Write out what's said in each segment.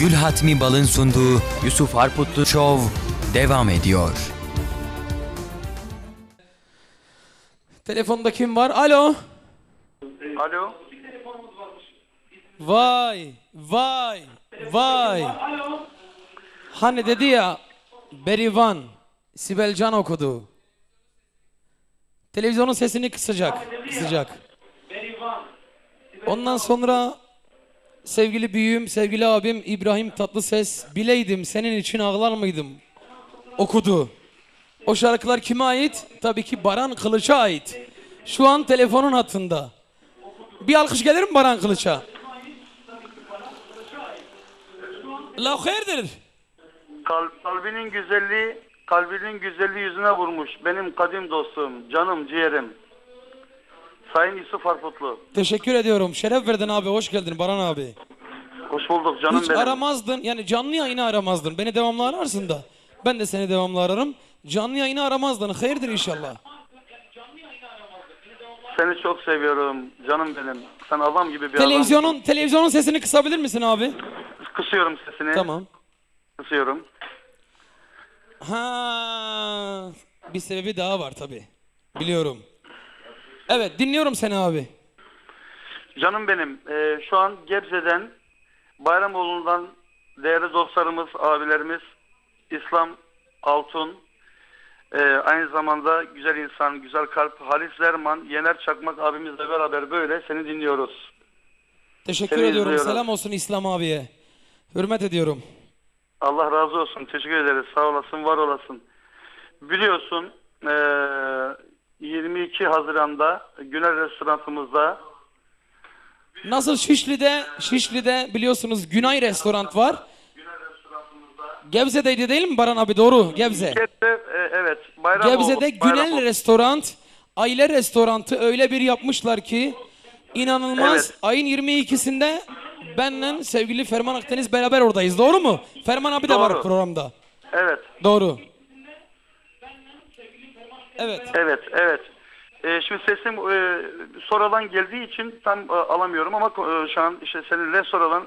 Gül Hatmi Bal'ın sunduğu Yusuf Harputlu Show devam ediyor. Telefonda kim var? Alo. Alo. Vay, vay, vay. Hani dedi ya Berivan, Sibel Can okudu. Televizyonun sesini kısacak, kısacak. Ondan sonra sevgili büyüğüm, sevgili abim İbrahim Tatlıses, bileydim senin için ağlar mıydım? Okudu. O şarkılar kime ait? Tabii ki Baran Kılıç'a ait. Şu an telefonun hattında. Bir alkış gelir mi Baran Kılıç'a? La hayırdır? Kal- kalbinin güzelliği, kalbinin güzelliği yüzüne vurmuş. Benim kadim dostum, canım, ciğerim. Sayın Yusuf Harputlu. Teşekkür ediyorum. Şeref verdin abi. Hoş geldin Baran abi. Hoş bulduk canım Hiç benim. aramazdın. Yani canlı yayını aramazdın. Beni devamlı ararsın da. Ben de seni devamlı ararım. Canlı yayını aramazdın. Hayırdır inşallah. Seni çok seviyorum canım benim. Sen adam gibi bir Televizyonun televizyonun sesini kısabilir misin abi? adam. Kısıyorum sesini. Tamam. Kısıyorum. Ha, bir sebebi daha var tabi. Biliyorum. Evet dinliyorum seni abi. Canım benim, e, şu an Gebze'den, Bayramoğlu'ndan değerli dostlarımız, abilerimiz, İslam Altun, e, aynı zamanda güzel insan, güzel kalp, Halis Zerman, Yener Çakmak abimizle beraber böyle seni dinliyoruz. Teşekkür Seni ediyorum. izliyorum. Selam olsun İslam abiye. Hürmet ediyorum. Allah razı olsun, teşekkür ederiz, sağ olasın, var olasın. Biliyorsun, e, 22 Haziran'da Güner Restoranımızda Nasıl Şişli'de Şişli'de biliyorsunuz Günay Restoran var. Gebze'deydi değil mi Baran abi doğru Gebze. Gebze, e, evet, Bayramoğlu, Gebze'de Günel Bayramoğlu. Restoran, aile restorantı öyle bir yapmışlar ki inanılmaz. Evet. Ayın 22'sinde benle sevgili Ferman Akdeniz beraber oradayız. Doğru mu? Ferman abi de var Doğru. programda. Evet, Doğru. Evet. Evet, evet. Ee, şimdi sesim e, sonradan geldiği için tam e, alamıyorum ama e, şu an işte senin restoran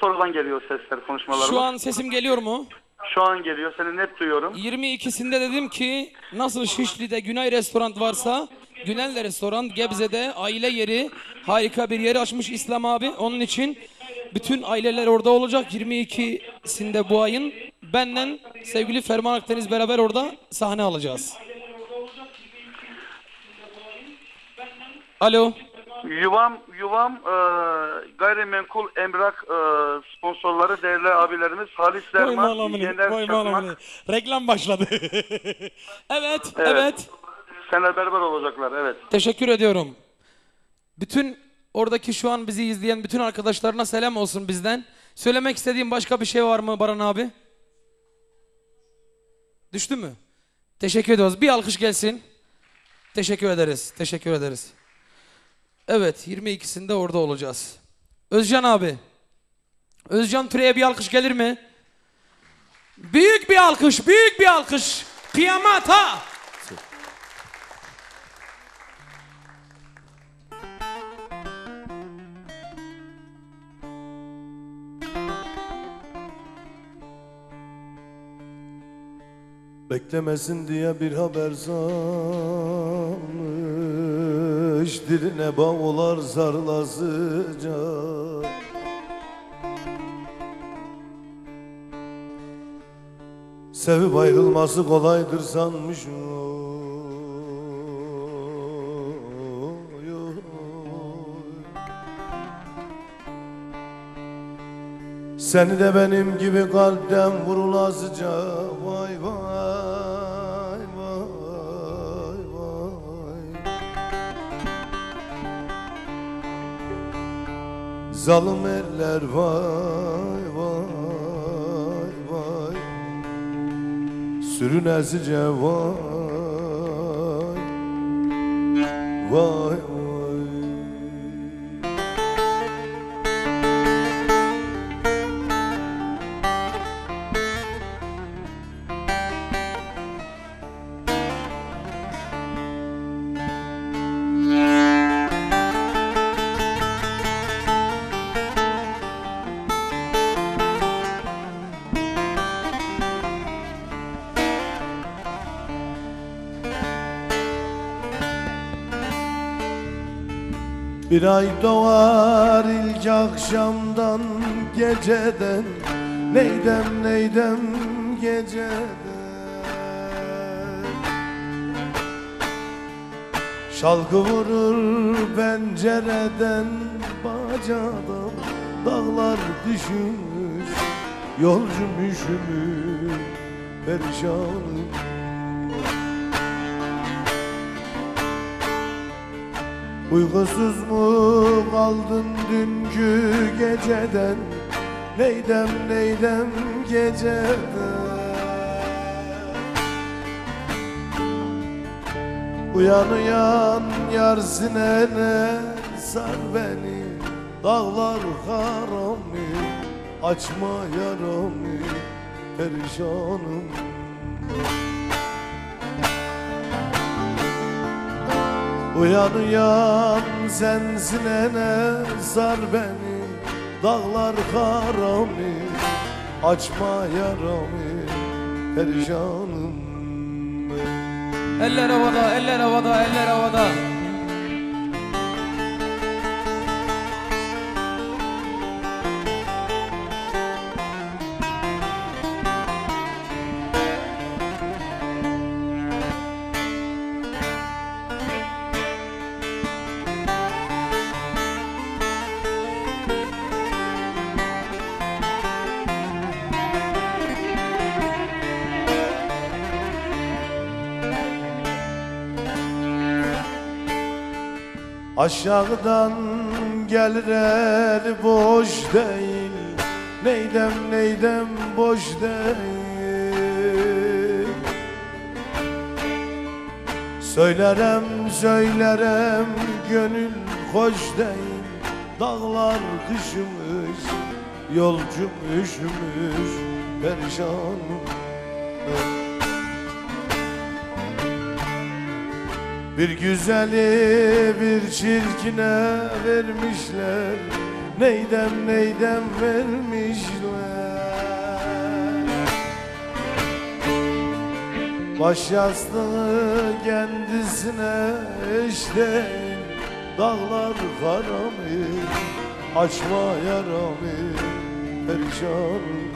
sonradan geliyor sesler konuşmalarımız. Şu an sesim geliyor mu? Şu an geliyor. Seni net duyuyorum. 22'sinde dedim ki nasıl Şişli'de Günay Restoran varsa Günel Restoran Gebze'de aile yeri harika bir yeri açmış İslam abi. Onun için bütün aileler orada olacak 22'sinde bu ayın. Benden sevgili Ferman Akdeniz beraber orada sahne alacağız. Alo. Yuvam yuvam e, gayrimenkul emrak e, sponsorları değerli abilerimiz Halis Derman, Yener Çakmak Reklam başladı. evet, evet. seninle beraber olacaklar. Evet. Teşekkür ediyorum. Bütün oradaki şu an bizi izleyen bütün arkadaşlarına selam olsun bizden. Söylemek istediğim başka bir şey var mı Baran abi? Düştü mü? Teşekkür ediyoruz. Bir alkış gelsin. Teşekkür ederiz. Teşekkür ederiz. Evet 22'sinde orada olacağız. Özcan abi. Özcan Türe'ye bir alkış gelir mi? Büyük bir alkış, büyük bir alkış. Kıyamet ha. Beklemesin diye bir haber salmış Diline bavullar zarlasıca Sevip ayrılması kolaydır sanmış. Seni de benim gibi kalpten vurulasıca Vay vay Zalim eller vay vay vay. Sürünesice vay Vay vay Bir ay doğar ilk akşamdan geceden. Neydem neydem geceden? Şalgı vurur pencereden bacadan. Dağlar düşmüş yolcum üşümüş perişanım Uykusuz mu kaldın dünkü geceden. Neydem neydem geceden? Uyan uyan yar sinene sar beni. Dağlar harami açma yaramı perişanım Uyan uyan sen sinene sar beni Dağlar harami açma yaramı perişanım Eller havada, eller havada, eller havada. Aşağıdan gelir el boş değil. Neydem neydem boş değil. Söylerem söylerem gönül hoş değil. Dağlar kışımış yolcum üşümüş perişanım Bir güzeli bir çirkine vermişler. Neydem neydem vermişler? Baş yastığı kendisine değil Dağlar karamı açma yaramı perişanım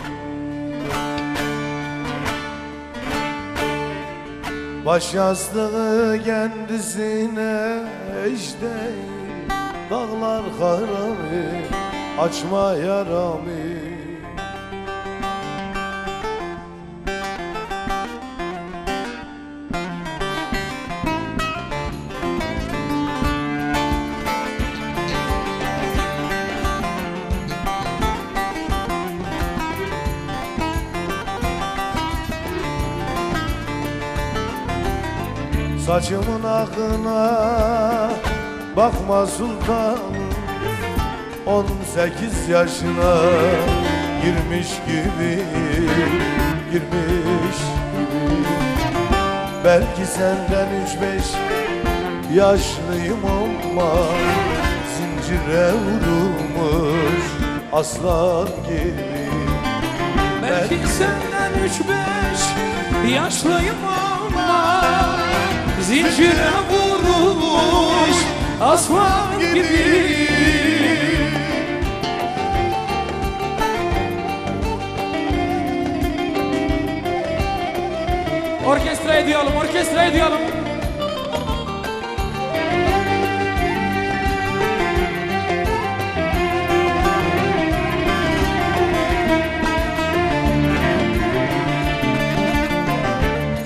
Baş yastığı kendisine eş değil Dağlar haramı açma yaramı Saçımın akına bakma sultan. On sekiz yaşına girmiş gibi Girmiş gibi. Belki senden üç beş yaşlıyım ama Zincire vurulmuş aslan gibi. Belki senden üç beş yaşlıyım ama Zincire vurulmuş aslan gibi Orkestra ediyorum, orkestra ediyorum.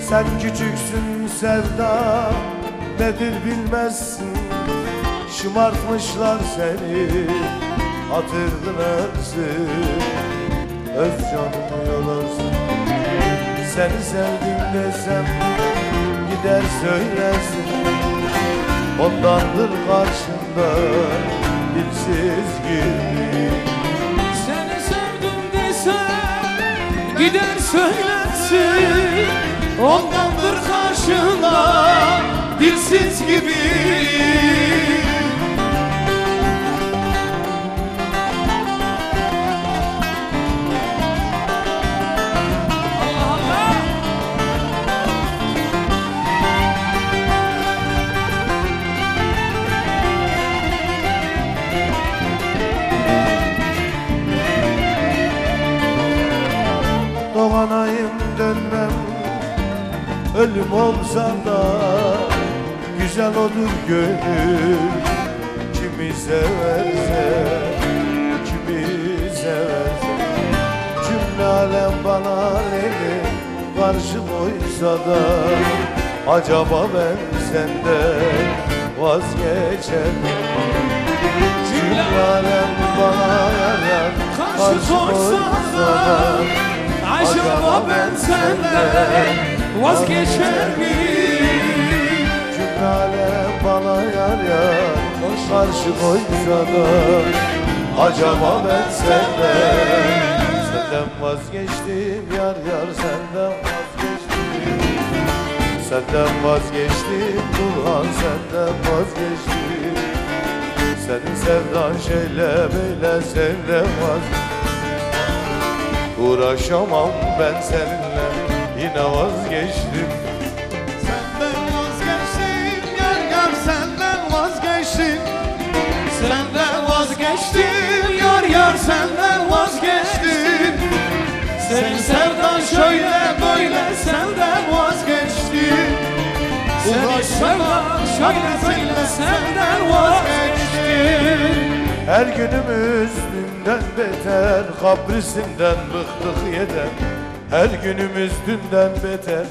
Sen küçüksün sevda nedir bilmezsin. Şımartmışlar seni hatırlarsın Öz canımı yolarsın Seni sevdim desem gider söylersin. Ondandır karşında dilsiz gibi Seni sevdim desem gider söylersin Ondandır karşında dilsiz gibi ölüm olsa da Güzel olur gönül Kimi severse Kimi severse Cümle alem bana leli Karşı koysa da Acaba ben senden vazgeçer? Cümle alem bana yarar Karşı koysa da Acaba ben senden vazgeçer miyim? Cümle alem bana yar yar Karşı da Acaba ben senden Senden vazgeçtim yar yar senden vazgeçtim Senden vazgeçtim Burhan senden vazgeçtim Senin sevdan şeyle böyle senle vazgeçtim Uğraşamam ben seninle yine vazgeçtim. Senden vazgeçtim yar yar senden vazgeçtim. Senden vazgeçtim yar yar senden vazgeçtim. Senin sevdan şöyle böyle senden vazgeçtim. Senin sevdan şöyle böyle senden vazgeçtim. Her günümüz dünden beter Kaprisinden bıktık yeter Her günümüz dünden beter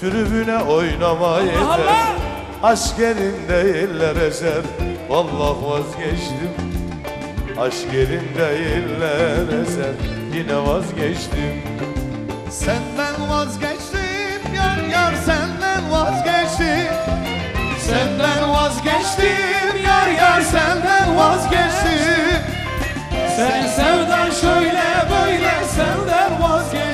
Tribüne oynama yeter Aşk elinde eller eser Vallahi vazgeçtim. Aşk elinde eller eser Yine vazgeçtim. Senden vazgeçtim yar yar senden vazgeçtim. Senden vazgeçtim yar yar senden vazgeçtim. Senin sevdan şöyle böyle senden vazgeçtim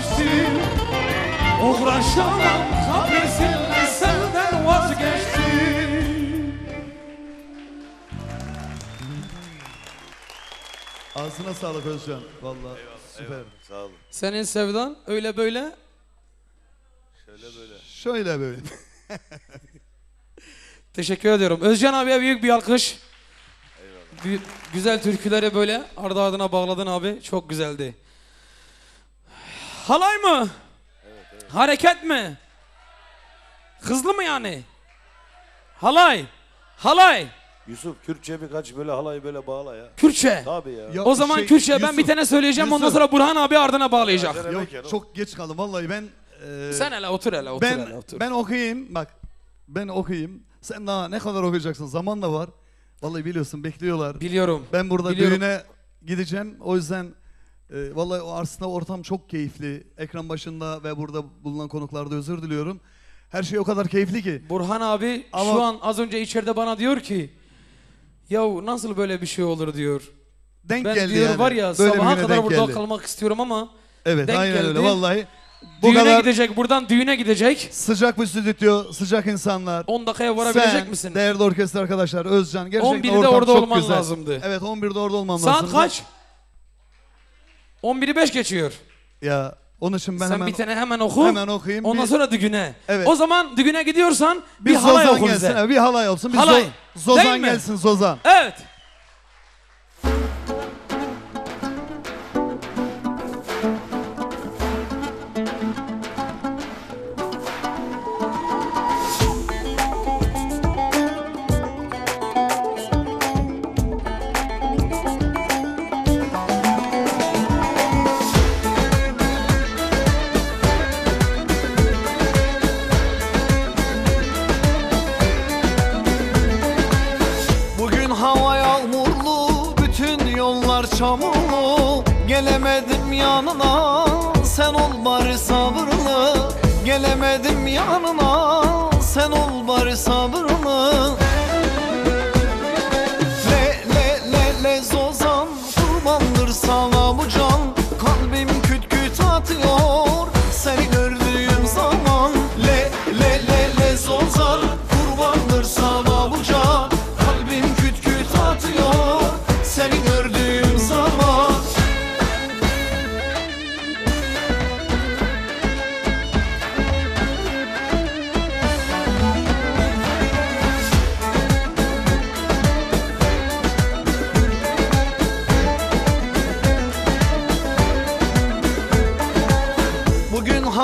Uğraşamam kabrisinle senden vazgeçtim Ağzına sağlık Özcan. Vallahi süper. Sağ olun Senin sevdan öyle böyle. Şöyle böyle. Teşekkür ediyorum. Özcan abiye büyük bir alkış. Güzel türküleri böyle ardı ardına bağladın abi. Çok güzeldi. Halay mı? Hareket mi? Hızlı mı yani? Halay. Halay. Yusuf Kürtçe birkaç böyle halayı böyle bağla ya Kürtçe. Tabii ya Ya O zaman şey, Kürtçe ben Yusuf, bir tane söyleyeceğim ondan Yusuf. sonra Burhan abi ardına bağlayacak. Acele Yok oğlum. çok geç kaldım vallahi ben e, Sen hele otur hele otur ben hele otur. ben okuyayım bak ben okuyayım sen daha ne kadar okuyacaksın zaman da var vallahi biliyorsun bekliyorlar Biliyorum. ben burada biliyorum. düğüne gideceğim o yüzden e, vallahi o aslında ortam çok keyifli ekran başında ve burada bulunan konuklarda özür diliyorum her şey o kadar keyifli ki Burhan abi Ama- şu an az önce içeride bana diyor ki Yahu nasıl böyle bir şey olur diyor. denk Ben geldi diyor yani var ya Böyle bir sabaha güne kadar denk burada geldi. kalmak istiyorum ama evet denk aynen öyle geldi. vallahi bu düğüne kadar gidecek buradan düğüne gidecek. sıcak bir stüdyo sıcak insanlar 10 dakikaya varabilecek Sen, misin? değerli orkestra arkadaşlar, Özcan gerçekten 11'de ortam orada çok olman güzel. lazımdı. Evet 11'de orada olmam Saat lazımdı. kaç? 11'i 5 geçiyor. Ya onun için ben Sen hemen bir tane hemen oku. hemen okuyayım. Ondan bir, sonra düğüne. Evet. O zaman düğüne gidiyorsan bir, bir halay Zozan oku gelsin. bize. evet, bir halay olsun. Bir Halay. Zo- Zozan Değil mi? gelsin Zozan. Evet.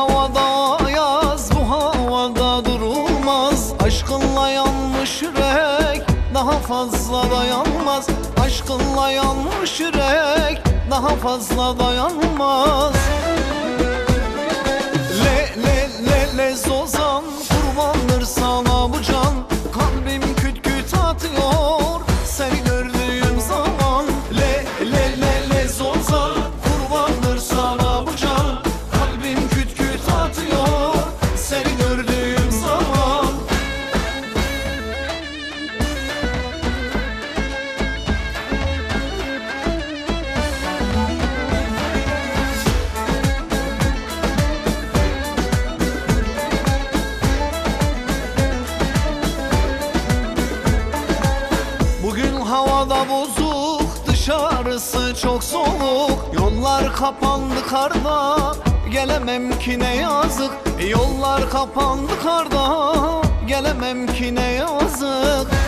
havada yaz bu havada durulmaz. Aşkınla yanmış yürek daha fazla dayanmaz. Aşkınla yanmış yürek daha fazla dayanmaz. Le le le le zoza. Çok soğuk Yollar kapandı karda. Gelemem ki ne yazık Yollar kapandı karda. Gelemem ki ne yazık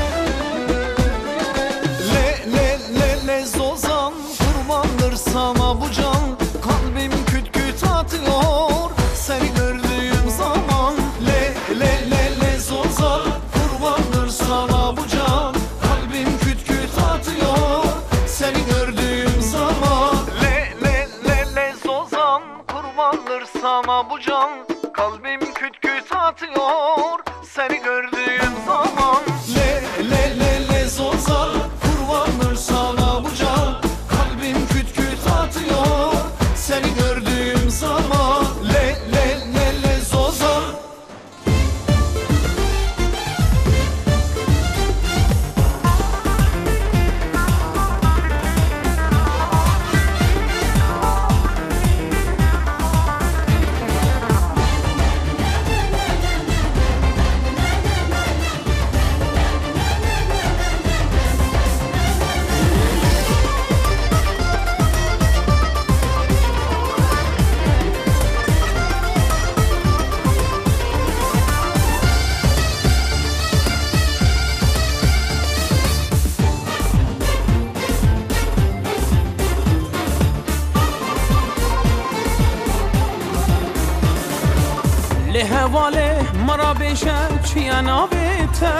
čijena vete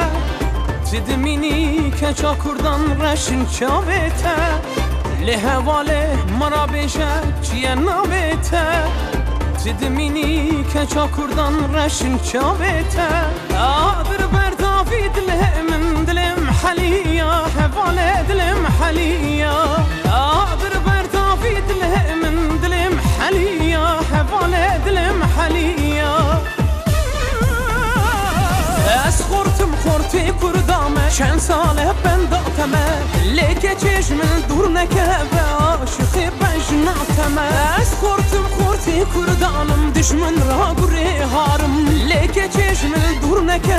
Cid mini ke çakurdan reşin çavete Le hevale mara beje çijena vete Cid mini ke çakurdan reşin çavete Abir berda vidle min dilim haliya Hevale dilim haliya. Abir berda vidle min dilim haliya Hevale dilim haliya. خورتم خورتی کردامه چند ساله بنداتمه لیکه چشمن دور نکه عاشقی بجناتمه از خورتم خورتی کردانم دشمن را گره هارم لیکه چشمن دور نکه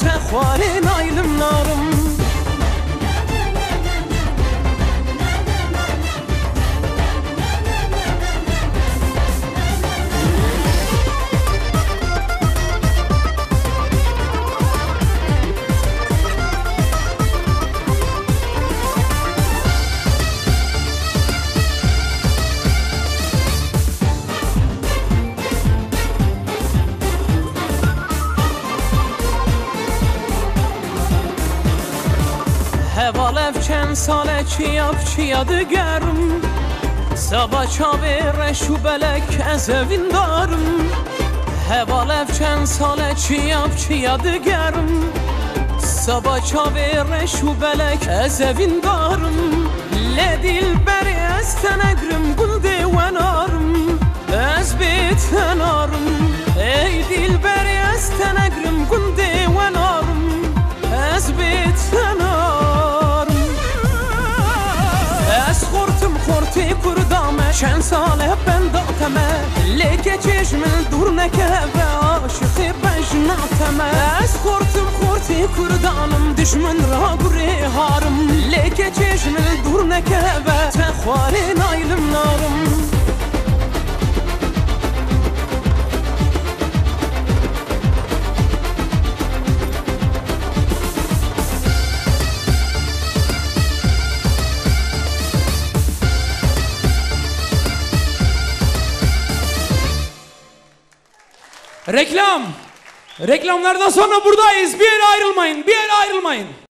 تخواری نایلم نارم Hevalef çend sale çiyap çiya digerim. Saba çavê reş û belek ez evîn darim Hevalef çend sale çiyap çiya digerim. Saba çavê reş û belek ez evîn darim Lê dilberê ez tenegrim gul dê wenarim Ez bê tenarim Ey dilberê ez tenegrim gul چند ساله بنداتمه لیکه چشمن دور نکه و عاشقی بجناتمه از خورتم خورتی کردانم دشمن را گره هارم لیکه چشمن دور نکه و تخواری نایلم نارم Reklam. Reklamlardan sonra buradayız. Bir yere ayrılmayın. Bir yere ayrılmayın.